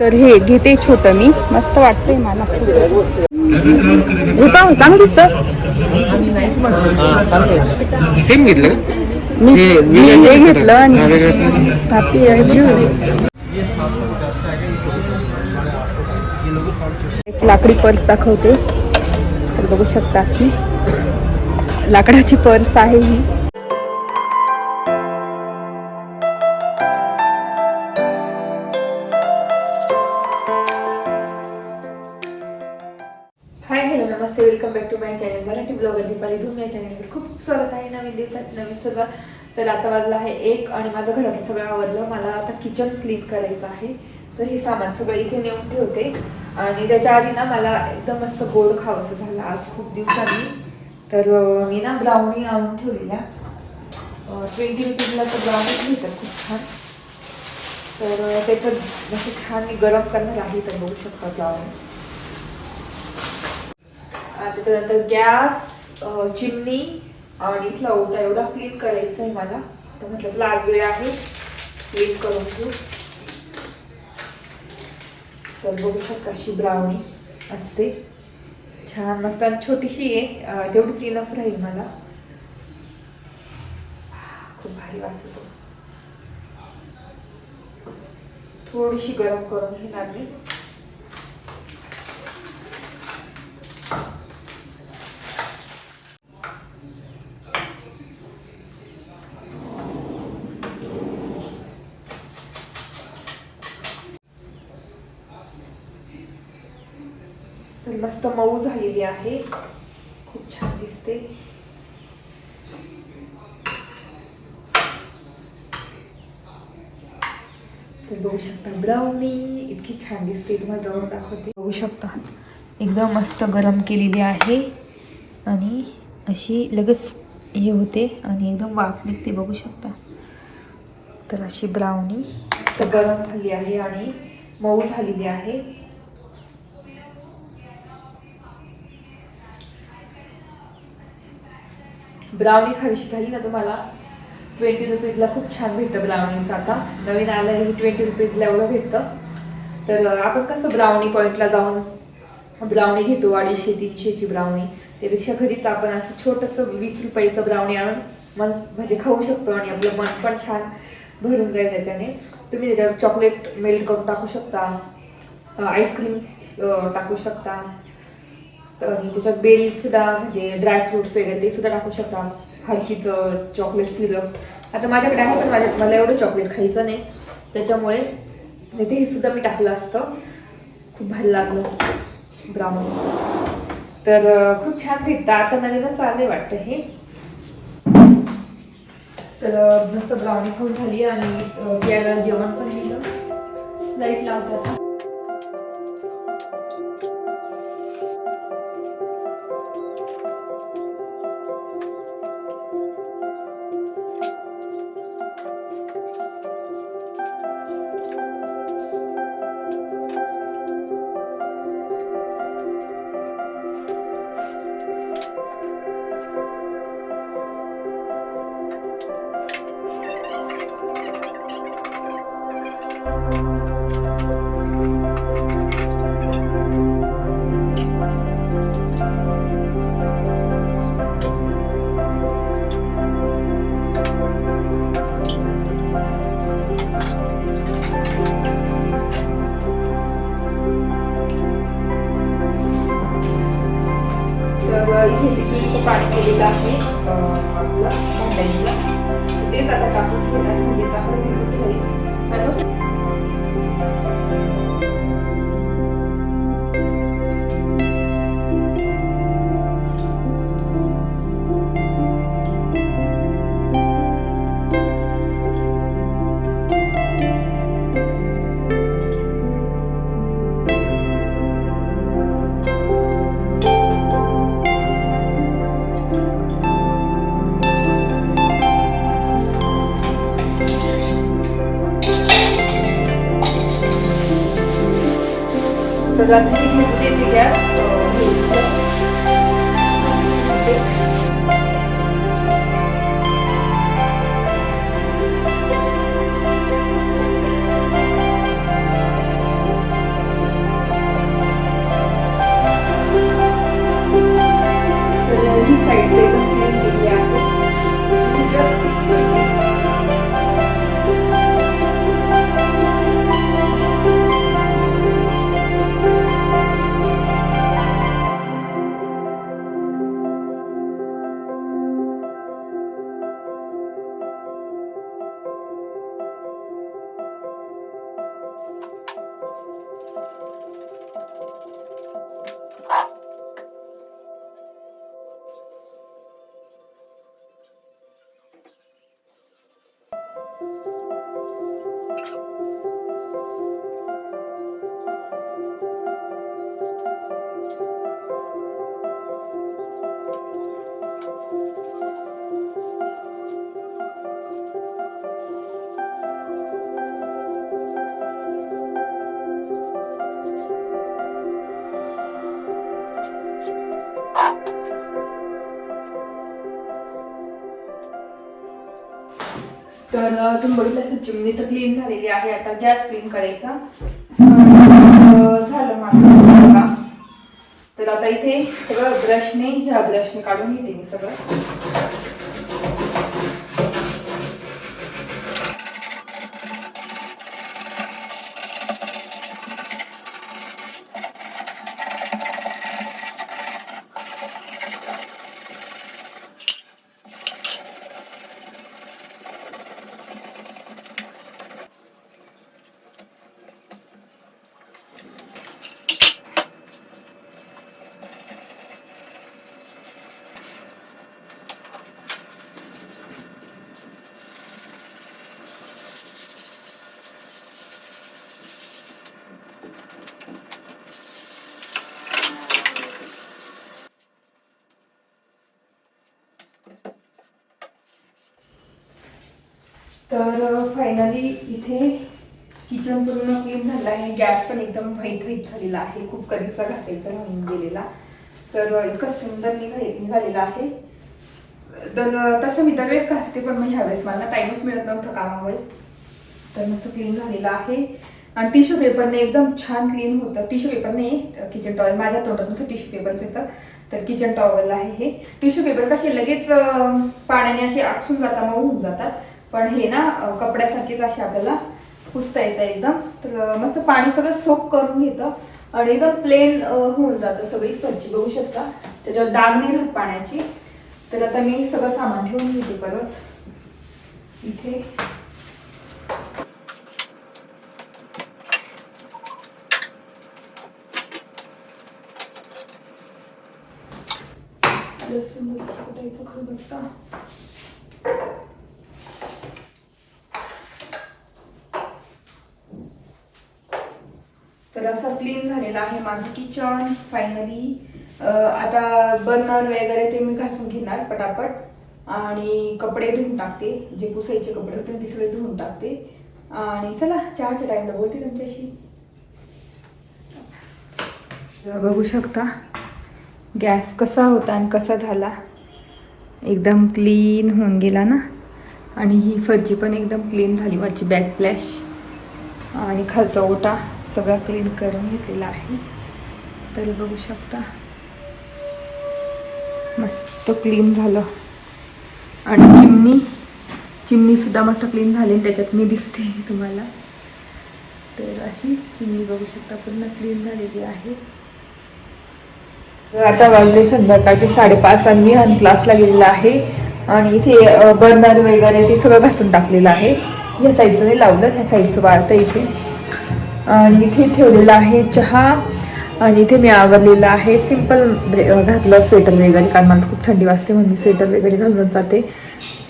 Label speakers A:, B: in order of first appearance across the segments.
A: तर हे घेते छोटं मी. मस्त वाटतंय मला. पाहू चांगलं दिसतं.
B: सेम घेतलं?
A: मी
B: हे
A: हे
B: घेतलं?
A: आणि एक लाकडी पर्स दाखवते. तर बघू शकता अशी. लाकडाची पर्स आहे ही. सगळं. तर आता वाजलं आहे एक आणि माझं घरातलं सगळं आवडलं मला आता किचन क्लीन करायचं आहे. तर हे सामान सगळं इथे नेऊन ठेवते. आणि त्याच्या आधी ना मला एकदम मस्त गोड खावंसं झालं आज खूप दिवसांनी. तर मी ना ब्राउनी आणून ठेवलेल्या. ट्वेंटी रुपीजला तर ब्राउनी घेतात खूप छान. तर ते तर जसं छान मी गरम करणार आहे. तर बघू शकता ब्राउनी त्याच्यानंतर गॅस चिमणी आणि इथला ओटा एवढा क्लीन करायचा आहे मला. तर म्हटलं चला आज वेळ आहे. क्लीन करून घेऊ. तर बघू शकता अशी ब्राउनी असते. छान मस्त आणि छोटीशी आहे. तेवढीच इनफ राहील मला. खूप भारी वाचतो. थोडीशी गरम करून घेणार मी. तर मस्त मऊ झालेली आहे. खूप छान दिसते. तर बघू शकता ब्राउनी इतकी छान दिसते तुम्हाला जवळ दाखवते. बघू शकता एकदम मस्त गरम केलेली आहे. आणि अशी लगेच हे होते आणि एकदम वाफ निघते बघू शकता. तर अशी ब्राउनी गरम झाली आहे आणि मऊ झालेली आहे. ब्राउनी खावीशी झाली ना तुम्हाला? ट्वेंटी रुपीजला खूप छान भेटतं ब्राउनीचं आता. नवीन आलं हे ट्वेंटी रुपीजला एवढं भेटतं. तर आपण कसं ब्राउनी पॉईंटला जाऊन ब्राउनी घेतो अडीचशे तीनशेची ब्राउनी. त्यापेक्षा घरीच आपण असं छोटंसं वीस रुपयाचं ब्राउनी आणून मन म्हणजे खाऊ शकतो आणि आपलं मन पण छान भरून जाईल त्याच्याने. तुम्ही त्याच्यावर चॉकलेट मेल्ट करून टाकू शकता. आईस्क्रीम टाकू शकता. त्याच्यात बेरीज सुद्धा म्हणजे ड्रायफ्रुट्स वगैरे ते सुद्धा टाकू शकता. हरशीचं चॉकलेट सिरप आता माझ्याकडे आहे पण माझ्या मला एवढं चॉकलेट खायचं नाही. त्याच्यामुळे नाही ते हे सुद्धा मी टाकलं असतं. खूप भारी लागलं. ब्राह्मण. तर खूप छान भेटतं. आता नवीनच चाललंय वाटतं हे. तर मस्त ब्राउनी खाऊन झाली आणि अं, जेवण पण दिलं लाइट लावतात. तर रात्री घेतले तुम्ही बघितलं असेल चिमणी तर क्लीन झालेली आहे आता गॅस क्लीन करायचा. झालं माझं काम तर आता इथे सगळं ब्रशने ह्या ब्रशने काढून घेते मी सगळं. तर फायनली इथे किचन पूर्ण क्लीन झालं आहे. गॅस पण एकदम व्हाईट व्हाईट झालेला आहे. खूप कधीचा घासायचा राहून गेलेला. तर इतकं सुंदर निघाले निघालेला आहे. तर तसं मी दरवेळेस घासते पण मग ह्यावेळेस मला टाईमच मिळत नव्हतं कामावर तर मस्त क्लीन झालेलं आहे. आणि टिश्यू पेपरने एकदम छान क्लीन होतं. टिश्यू पेपर नाही किचन टॉवेल माझ्या तोंडात नुसतं टिश्यू पेपरच येतं. तर किचन टॉवेल आहे हे. टिश्यू पेपर कसे लगेच पाण्याने असे आकसून जातात मऊ होऊन जातात. पण हे ना कपड्यासारखीच अशी आपल्याला पुसता येतं एकदम. तर मस्त पाणी सगळं सोप करून घेतं आणि एकदम प्लेन होऊन जातं सगळी फरची बघू शकता त्याच्यावर डाग नाही राहत पाण्याची. तर आता मी सगळं सामान ठेवून घेते परत. इथे. लसूण मिरची खरं बघता. तर असं क्लीन झालेलं आहे माझं किचन फायनली आता बर्नर वगैरे ते मी घासून घेणार पटापट. आणि कपडे धुवून टाकते. जे पुसायचे कपडे होते ते सगळे धुवून टाकते. आणि चला चहाच्या टाईमला बोलते तुमच्याशी. बघू शकता गॅस कसा होता आणि कसा झाला. एकदम क्लीन होऊन गेला ना. आणि ही फरची पण एकदम क्लीन झाली वरची बॅक फ्लॅश आणि खालचा ओटा. सगळा क्लीन करून घेतलेला आहे. तरी बघू शकता. मस्त क्लीन झालं. आणि चिमणी चिमणीसुद्धा मस्त क्लीन झाली आणि त्याच्यात मी दिसते तुम्हाला. तर अशी चिमणी बघू शकता पूर्ण क्लीन झालेली आहे. आता वाजले संध्याकाळचे साडेपाच आणि मी हन क्लासला गेलेला आहे. आणि इथे बर्नर वगैरे ते सगळं घासून टाकलेलं आहे. ह्या साईडचं नाही लावलं ह्या साईडचं वाढतं इथे. आणि इथे ठेवलेला आहे चहा. आणि इथे मी आवरलेलं आहे. सिंपल घातलं स्वेटर वगैरे कारण मला खूप थंडी वाजते म्हणून स्वेटर वगैरे घालून जाते.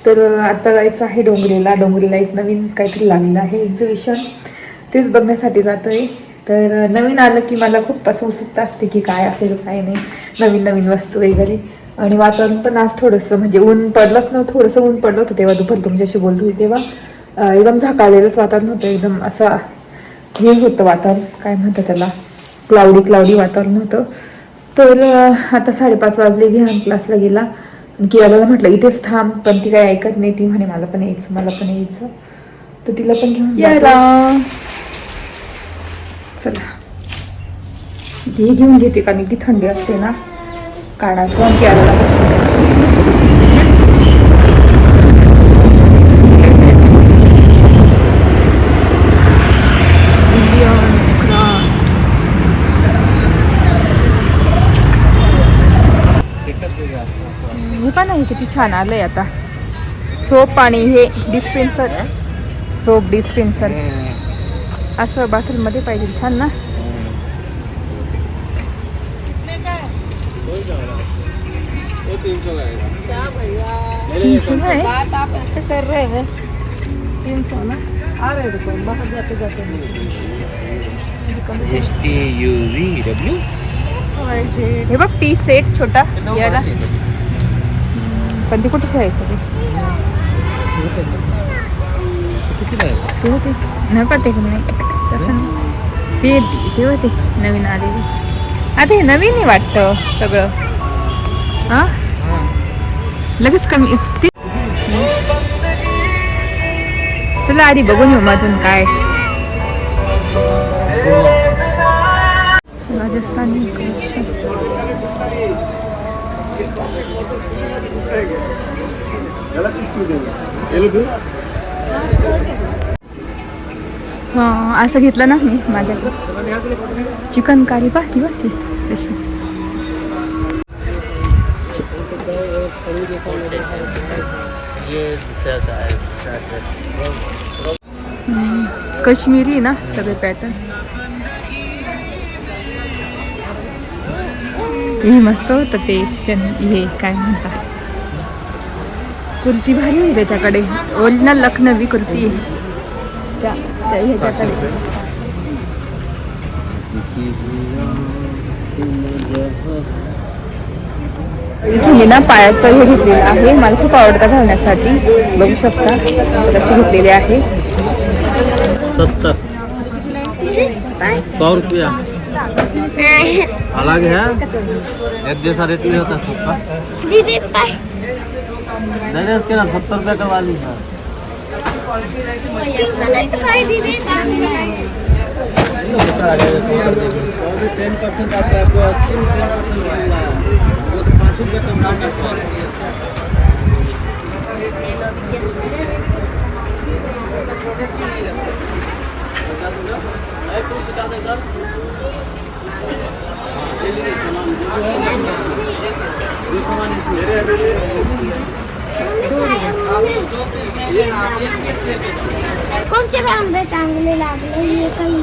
A: तर आता जायचं आहे डोंगरीला. डोंगरीला एक नवीन काहीतरी लागलेलं आहे एक्झिबिशन तेच बघण्यासाठी जातोय. तर नवीन आलं की मला खूप असं उत्सुकता असते की काय असेल काय नाही. नवीन नवीन वस्तू वगैरे. आणि वातावरण पण आज थोडंसं म्हणजे ऊन पडलंच नव्हतं थोडंसं ऊन पडलं होतं तेव्हा दुपार तुमच्याशी बोलत होती तेव्हा. एकदम झाकाळलेलंच वातावरण होतं एकदम असं हे होतं वातावरण. काय म्हणतात त्याला? क्लाउडी क्लाउडी वातावरण होतं. तर आता साडेपाच वाजले विहान क्लासला गेला. कियाला म्हटलं इथेच थांब पण ती काही ऐकत नाही. ती म्हणे मला पण यायचं मला पण यायचं. तर तिला पण घेऊन जाते. चला. हे घेऊन घेते कारण ती थंडी असते ना काढायचं आणि कियाला हे पण आहे किती छान आलंय आता. सोप आणि हे डिस्पेन्सर सोप डिस्पेन्सर असं बाथरूममध्ये पाहिजे छान ना? तीनशे आहे?
C: बात आप ऐसे कर रहे हैं। तीन सौ ना? आ रहे रुको बाहर जाते जाते।
B: S T U V W
A: हे बघ टी सेट छोटा. याला. पण ते कुठे ठेवायचं ते
B: कितीला
A: होते. नाही पडते की नाही? तसं नाही. ते ते होते. नवीन आलेली. आता हे नवीन आहे वाटतं सगळं. हा? लगेच कमी. चला आधी बघून येऊ मधून काय. राजस्थानी असं घेतलं ना मी माझ्याकडे चिकन कारी पाहती पाहती. तशी. कश्मीरी ना सगळे पॅटर्न हे मस्त होतं ते चन हे काय म्हणता? कुर्ती भारी आहे त्याच्याकडे. ओरिजिनल लखनवी कुर्ती आहे. त्या ह्याच्याकडे. इथे मी ना पायाचं हे घेतलेलं आहे. मला खूप आवडतं घालण्यासाठी. बघू शकता. कशी घेतलेली आहे.
B: सत्तर. सौ रुपया. अलग है एक जैसा रेट नहीं होता. सबका नहीं नहीं इसके ना सत्तर रुपया करवा ली है टेन परसेंट आपको अस्सी रुपया पाँच रुपये कम
D: कोणते बांगडे चांगले लागले? हे काही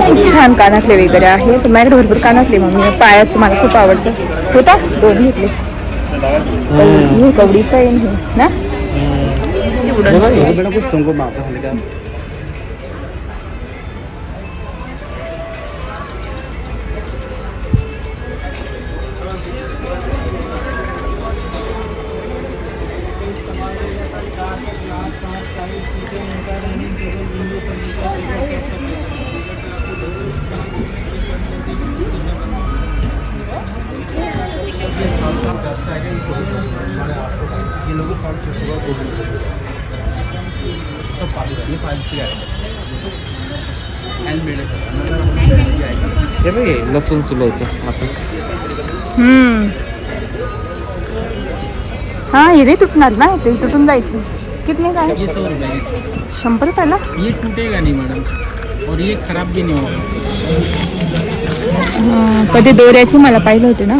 A: खूप छान कानातले वगैरे आहे. तर माझ्याकडे भरपूर कानातले मग मी पायाचं मला खूप आवडतं. होता? दोन घेतले. हे कवडीचं आहे ना
B: है का की हैंडमेड है हे बघ लसूण
A: हा हे नाही तुटणार ना ते तुटून जायचं. कितने काय
E: ये सौ रुपये. की।
A: शंभर रुपयाला
E: ये टूटेगा नहीं मैडम और ये खराब भी नहीं होगा
A: हा, कधी दोऱ्याची मला पाहिलं होते ना.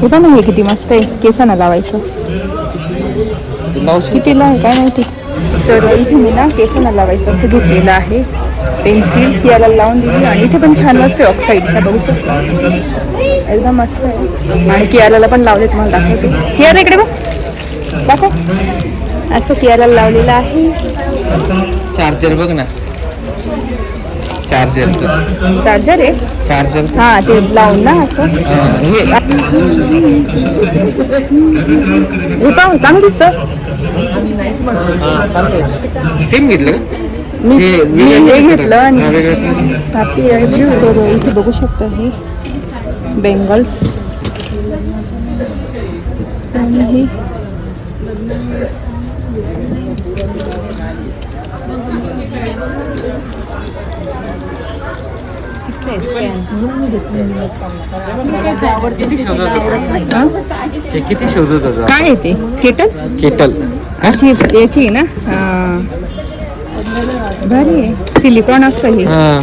A: हे पण हे किती मस्त आहे. केसांना लावायचं. कितीला आहे? काय माहिती? तर इथे मी ना केसांना लावायचं असं घेतलेलं आहे. पेन्सिल ती याला लावून दिली आणि इथे पण छान मस्त आहे ऑक्साईडच्या बघू शकता. एकदम मस्त आहे. आणि कियाला पण लावले तुम्हाला दाखवते. कियाला इकडे बघ. दाखव. असं कियाला लावलेलं आहे.
B: चार्जर बघ ना. चार्जरचं
A: चार्जर आहे
B: चार्जर
A: हा ते लावून ना असं.
B: हे
A: हे. पाहू चांगलं दिसतं.
B: सेम घेतलं का?
A: मी
B: हे
A: मी हे
B: घेतलं
A: आणि आहे ब्ल्यू तर इथे बघू शकता हे. बेंगल्स आणि हे
B: किती शोधत होता
A: हा?
B: ते किती शोधत होता?
A: काय आहे ते? केटल?
B: केटल.
A: अशी याची आहे ना? हा. भारी आहे. सिलिकॉन असतं हे.
B: हा.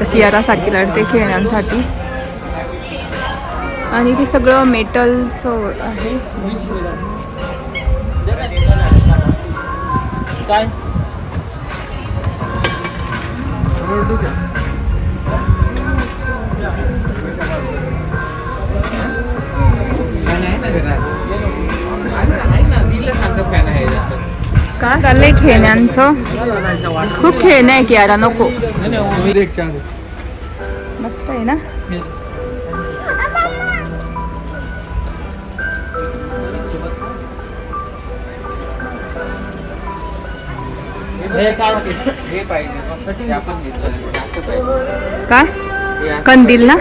A: तर कियारासाठी लढते खेळण्यांसाठी. आणि ते सगळं मेटलचं आहे.
E: काय?
A: का चाललंय खेळण्यांचं. खूप खेळणं आहे की कियारा नको. मस्त आहे ना? काय? कंदील ना?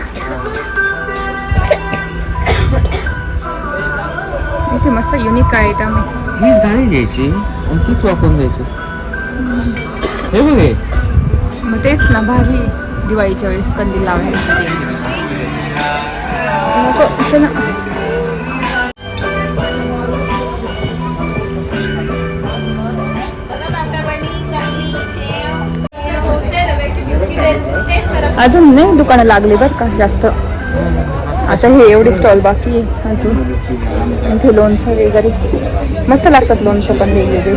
A: इथे मस्त युनिक आयटम आहे.
B: ही जाळी घ्यायची आणि तीच वापरून जायचं हे बघ. हे
A: मग तेच ना भारी दिवाळीच्या वेळेस कंदील लावायला. चला अजून नाही दुकानं लागली बरं का जास्त. आता हे एवढे स्टॉल बाकी आहे अजून. इथे लोणचं वगैरे. मस्त लागतात लोणचं पण वेगवेगळे.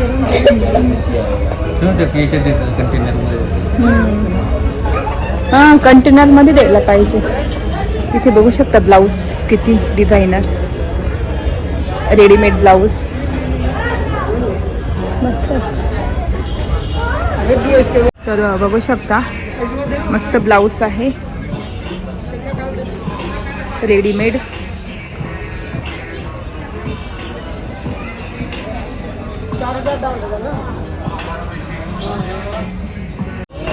A: हां कंटेनरमध्ये द्यायला पाहिजे. इथे बघू शकता ब्लाऊज किती डिझायनर रेडीमेड ब्लाऊज मस्त. तर बघू शकता. मस्त ब्लाऊज आहे. रेडीमेड.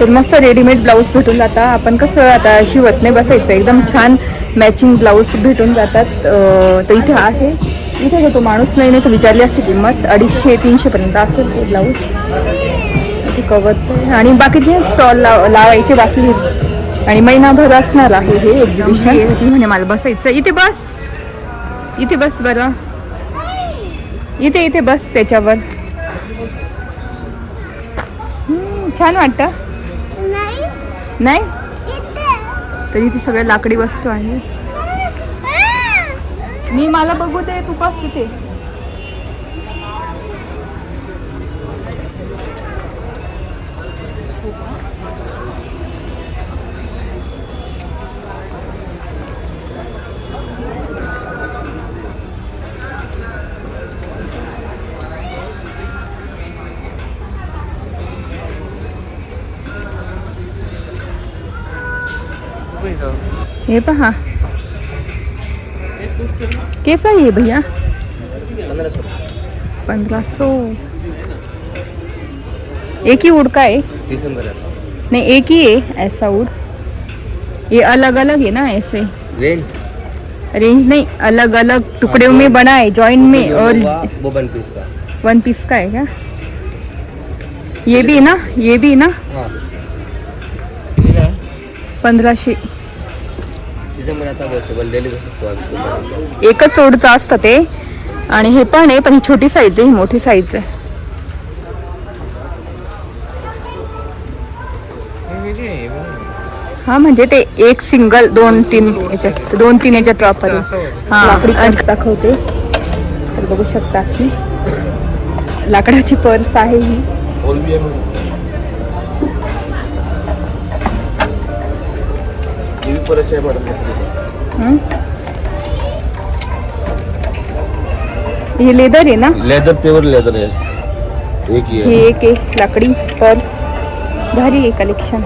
A: तर मस्त रेडीमेड ब्लाऊज भेटून जातात. आपण कसं आता शिवत नाही बसायचं. एकदम छान मॅचिंग ब्लाऊज भेटून जातात. तर इथे आहे. इथे घेतो माणूस. नाही नाही तर विचारली असते किंमत. अडीचशे तीनशेपर्यंत असेल ते ब्लाऊज. इथे कवरचं आणि बाकीचे स्टॉल लाव लावायचे बाकी आणि महिनाभर असणार आहे हे एक्झिबिशन ती म्हणे मला बसायचं. इथे बस. इथे बस बरं. इथे इथे बस त्याच्यावर हम्म, छान वाटतं.
D: नाही.
A: नाही?
D: इथे.
A: तर इथे सगळ्या लाकडी वस्तू आहे मी मला बघू दे तू बस तिथे हे पहा. कैसा है ये भैया? पंद्रह सौ एक ही उड़ का है नहीं एक ही है ऐसा उड़. ये अलग अलग है ना ऐसे. रेंज नहीं अलग अलग टुकड़े में बना है जॉइंट में और
B: वो वन पीस का?
A: वन पीस का है क्या ये भी है ना ये भी है ना.
B: हाँ. आता पॉसिबल डेली
A: एकच ओढचं असतं ते. आणि हे पण आहे पण ही छोटी साईज आहे ही मोठी साईज आहे. हा म्हणजे ते एक सिंगल दोन तीन याच्यात दोन तीन याच्यात वापर हा दाखवते. तर बघू शकता अशी. लाकडाची पर्स आहे ही.
B: ये भी परस है मैडम
A: हं? हे लेदर आहे ना?
B: लेदर प्योर लेदर है। एक ही
A: है। एक आहे लाकडी पर्स। भारी आहे कलेक्शन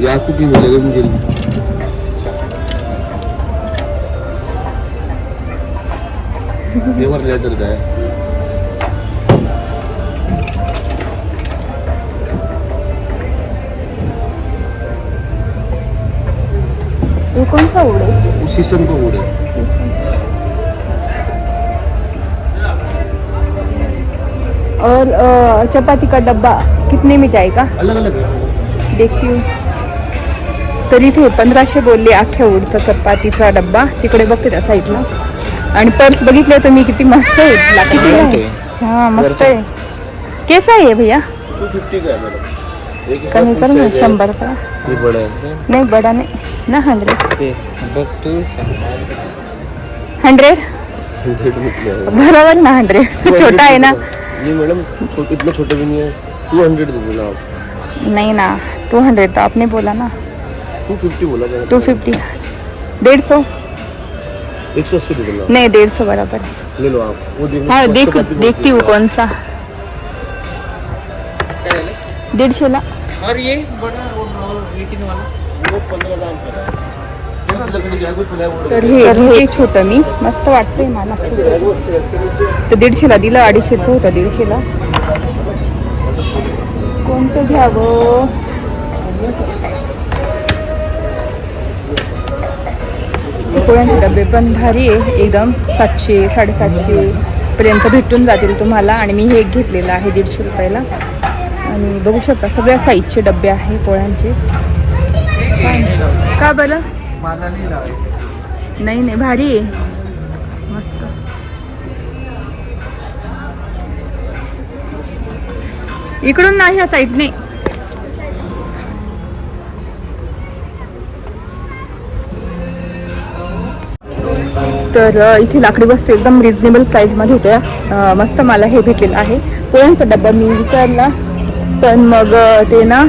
B: ये आपको की मिलेगा मुझे? प्योर लेदर का है।
A: कोणसा उड
B: शीशम का है
A: और अ, चपाती का डब्बा कितने में जाएगा?
B: अलग अलग है।
A: देखती हूँ। तर इथे पंधराशे बोलले अख्ख्या उडचा चपातीचा डब्बा. तिकडे बघते त्या साईडला आणि पर्स बघितलं तर मी किती मस्त आहे. हा मस्त आहे. केसा आहे भैया?
B: टू फिफ्टी का मैडम
A: कमी कर ना शंभर का
B: ये बड़ा है
A: नाही बडा नाही ना हंड्रेड हंड्रेड बरोबर ना हंड्रेड छोटा आहे ना।
B: ये मैडम इतना छोटा भी नहीं है। टू हंड्रेड देना आप।
A: नहीं ना टू हंड्रेड तो आपने बोला ना।
B: टू फिफ्टी बोला मैंने।
A: टू फिफ्टी डेढ़ सौ।
B: एक सौ अस्सी
A: नहीं डेढ़ सौ बराबर है।
B: ले लो आप। वो
A: हाँ देख देखती हूँ कौन सा। दीडशेला
E: और ये बड़ा
A: तर हे हे छोट मी मस्त वाटतंय मला. तर दीडशेला दिलं अडीचशेच होतं दीडशेला कोणतं घ्यावं? पोळ्यांचे डबे पण भारी आहे एकदम सातशे साडेसातशे पर्यंत भेटून जातील तुम्हाला. आणि मी हे घेतलेलं आहे दीडशे रुपयाला. बघू शकता. सगळ्या साईजचे डबे आहे पोळ्यांचे. छान का बरं?
B: नाही
A: नाही भारी आहे. मस्त. इकडून नाही ह्या साईडने. तर इथे लाकडी वस्तू एकदम रिजनेबल प्राईजमध्ये होत्या. मस्त मला हे भेटलेलं आहे. पोळ्यांचा डब्बा मी विचारला. पण मग ते ना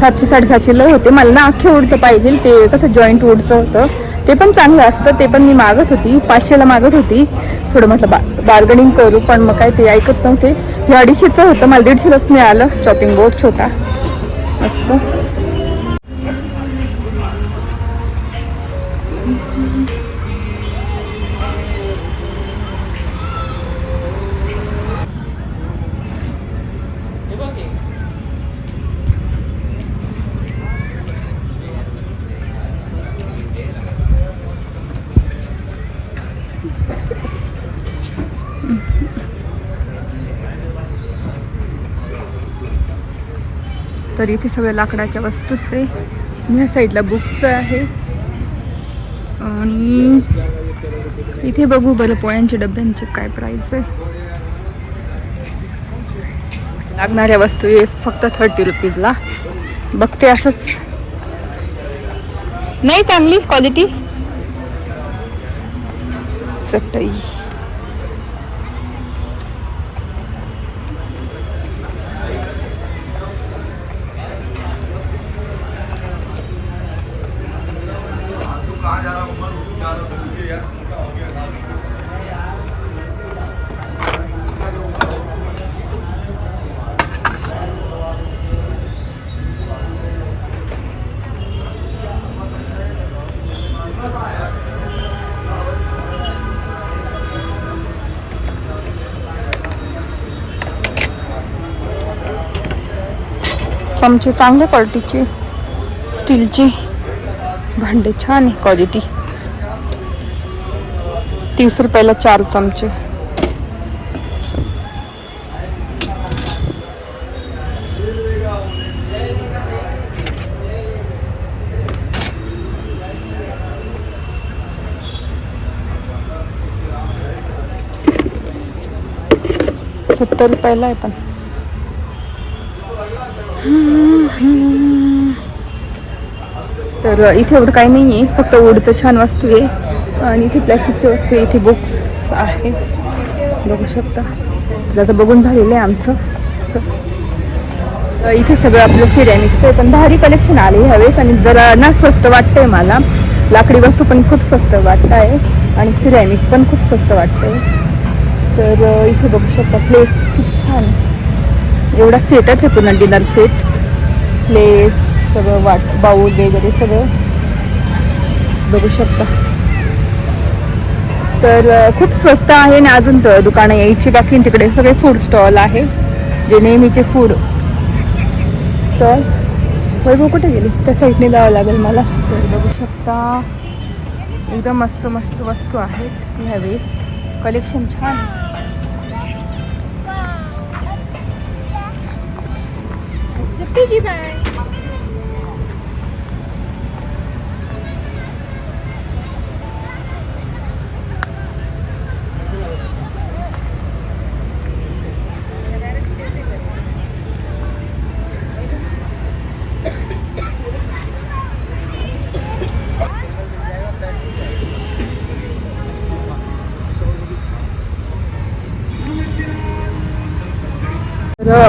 A: सातशे साडेसातशेला होते. मला ना अख्खे वूडचं पाहिजे. ते कसं जॉईंट वूडचं होतं. ते पण चांगलं असतं. ते पण मी मागत होती. पाचशेला मागत होती. थोडं म्हटलं बा बार्गनिंग करू. पण मग काय ते ऐकत नव्हते. हे अडीचशेचं होतं. मला दीडशेलाच मिळालं. चॉपिंग बोर्ड छोटा. मस्त तर इथे सगळ्या लाकडाच्या वस्तूच आहे. ह्या साईडला बुकचं आहे. आणि इथे बघू बरं पोळ्यांच्या डब्यांचे काय प्राईस आहे. लागणाऱ्या वस्तू हे फक्त थर्टी रुपीजला बघते असंच. नाही चांगली क्वालिटी चटई चमचे चांगल्या क्वालिटीचे स्टीलची भांडे छान आहे क्वालिटी तीस रुपयाला चार चमचे. सत्तर रुपयाला आहे पण. तर इथे एवढं काही नाही आहे फक्त ओढचं छान वस्तू आहे. आणि इथे प्लॅस्टिकची वस्तू आहे इथे बुक्स आहे. बघू शकता. तर आता बघून झालेलं आहे आमचं. च- इथे सगळं आपलं सिरॅमिकचं आहे पण भारी कलेक्शन आले ह्यावेळेस आणि जरा ना स्वस्त वाटतंय मला. लाकडी वस्तू पण खूप स्वस्त वाटत आहे आणि सिरॅमिक पण खूप स्वस्त वाटतंय. तर इथे बघू शकता प्लेस खूप छान. आहे. एवढा सेटच आहे पूर्ण डिनर सेट प्लेट्स सगळं वाट बाऊल वगैरे सगळं. बघू शकता. तर खूप स्वस्त आहे आणि अजून तर दुकानं यायची बाकी तिकडे सगळे फूड स्टॉल आहे. जे नेहमीचे फूड स्टॉल वैभव कुठे गेली? त्या साईडने जावं लागेल मला. तर बघू शकता. एकदम मस्त मस्त वस्तू आहेत. ह्यावेळी. कलेक्शन छान
C: piggy bank.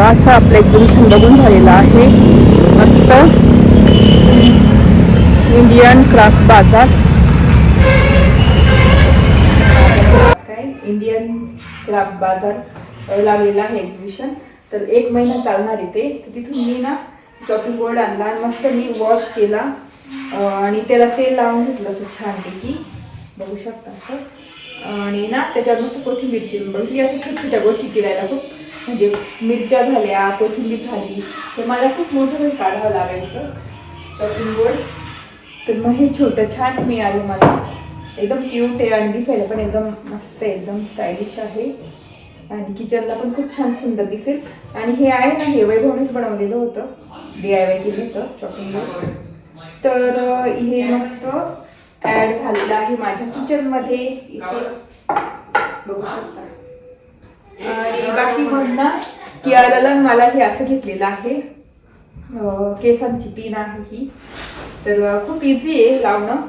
A: असं आपलं एक्झिबिशन बघून झालेलं आहे. मस्त. इंडियन क्राफ्ट बाजार. काय? इंडियन क्राफ्ट बाजार लागलेला आहे एक्झिबिशन तर एक महिना चालणार आहे ते. तिथून मी ना चॉपिंग बोर्ड आणला आणि मस्त मी वॉश केला. आणि त्याला तेल लावून घेतलं असं छानपैकी. बघू शकता असं. आणि ना त्याच्यावर मस्त कोथिंबीर चिरून बघितली असं छोट्या छोट्या गोष्टी चिरायला खूप म्हणजे मिरच्या झाल्या कोथिंबीर झाली तर मला खूप मोठं वेळ काढावं लागायचं. चॉपिंग बोर्ड तर मग हे छोटं छान मिळालं मला. एकदम क्यूट आहे आणि दिसायला पण एकदम मस्त आहे एकदम स्टायलिश आहे. आणि किचनला पण खूप छान सुंदर दिसेल. आणि हे आहे ना हे वैभवनेच बनवलेलं होतं. डी आय वाय केलं होतं शॉपिंग तर हे मस्त ॲड झालेलं आहे माझ्या किचनमध्ये इथे बघू शकता. आणि बाकी म्हणणार ना कियाराला मला हे असं घेतलेलं आहे. केसांची पिन आहे ही. तर खूप इझी आहे लावणं.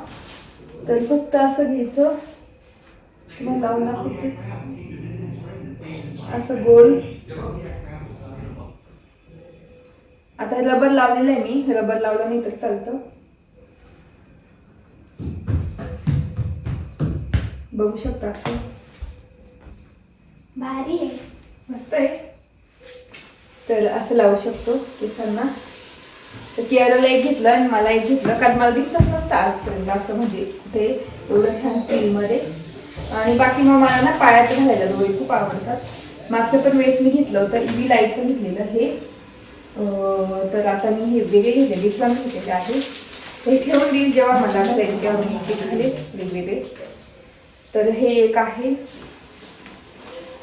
A: तर फक्त असं घ्यायचं. मग लावून असं गोल. आता रबर लावलेलं आहे मी. रबर लावलं नाही तर चालतं. बघू शकता असं
D: भारी आहे.
A: मस्त आहे. तर असं लावू शकतो केसांना. तर कियाराला एक घेतलं आणि मला एक घेतलं. कारण मला दिसत नसतं आजपर्यंत असं म्हणजे कुठे एवढं छान स्टीलमध्ये आणि बाकी मग मला ना पायात घालायला डोळे खूप आवडतात. मागच्या पण वेळेस मी घेतलं होतं. इव्ही लाईटचं घेतलेलं हे तर आता मी हे वेगळे घेतले. डिस्काउंट घेतलेले आहे. हे ठेवून देईल जेव्हा मला घालायचे तेव्हा मी ते घालेल वेगवेगळे. तर हे एक आहे.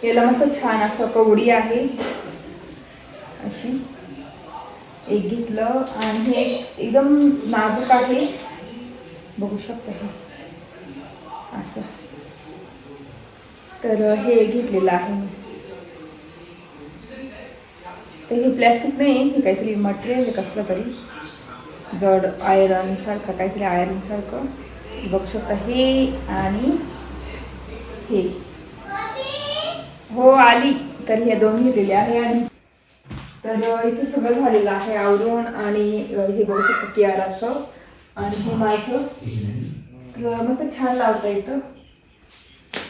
A: याला मस्त छान असं कवडी आहे. अशी. एक घेतलं आणि हे एकदम नाजूक आहे. बघू शकता हे. असं. तर हे घेतलेलं आहे मी. तर हे प्लॅस्टिक नाही हे काहीतरी मटेरियल कसलं तरी. जड आयरन सारखं काहीतरी आयरन सारखं. बघू शकता हे आणि हे. हो आली. तर हे दोन घेतलेले आहे आणि तर इथं इथे सगळं झालेलं आहे आवरून आणि हे बघू शकतो कियाराचं आणि हे माझं. तर मस्त छान लावता येतं.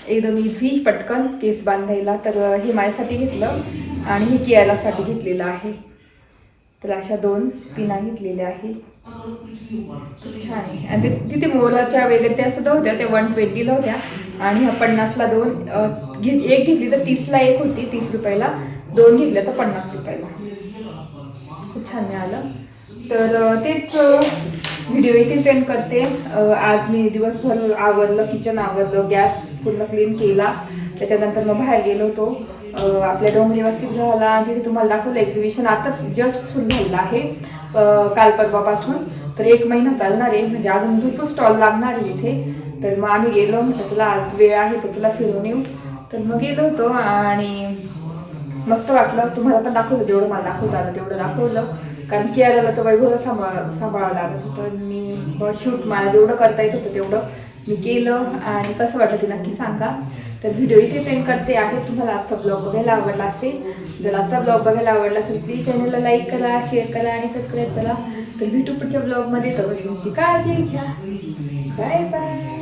A: एकदम इझी पटकन केस बांधायला. तर हे माझ्यासाठी घेतलं आणि हे कियालासाठी घेतलेलं आहे. तर अशा दोन पिना घेतलेल्या आहे छान आहे. आणि तिथे मोलाच्या वगैरे त्या सुद्धा होत्या त्या वन ट्वेंटीला होत्या. आणि ह्या पन्नासला दोन एक घेतली तर तीसला एक होती तीस रुपयाला. दोन घेतल्या तर पन्नास रुपयाला. खूप छान मिळालं. तर तेच व्हिडिओ इथे सेंड करते. आज मी दिवसभर आवरलं किचन आवरलं गॅस पूर्ण क्लीन केला. त्याच्यानंतर मग बाहेर गेलो होतो. आपल्या डोंगरी व्यवस्थित झाला. तिथे तुम्हाला दाखवलं एक्झिबिशन आताच जस्ट सुरू झालेलं आहे. काल परवापासून. तर एक महिना चालणार आहे म्हणजे अजून भरपूर स्टॉल लागणार आहे इथे. तर मग आम्ही गेलो म्हटलं तुला आज वेळ आहे तर तुला फिरून येऊ. तर मग गेलो होतो आणि मस्त वाटलं. तुम्हाला पण दाखवलं जेवढं मला दाखवता आलं तेवढं दाखवलं. कारण केअरला तर वैभवला सांभाळ सांभाळावं लागत होतं. मी शूट मला जेवढं करता येत होतं तेवढं मी केलं. आणि कसं वाटलं ते नक्की सांगा. तर व्हिडिओ इथे सेंड करते आहे. तुम्हाला आजचा ब्लॉग बघायला आवडला असेल जर आजचा ब्लॉग बघायला आवडला असेल प्लीज चॅनलला लाईक करा शेअर करा आणि सबस्क्राईब करा. तर भेटू पुढच्या ब्लॉगमध्ये तर तुमची काळजी घ्या. Bye bye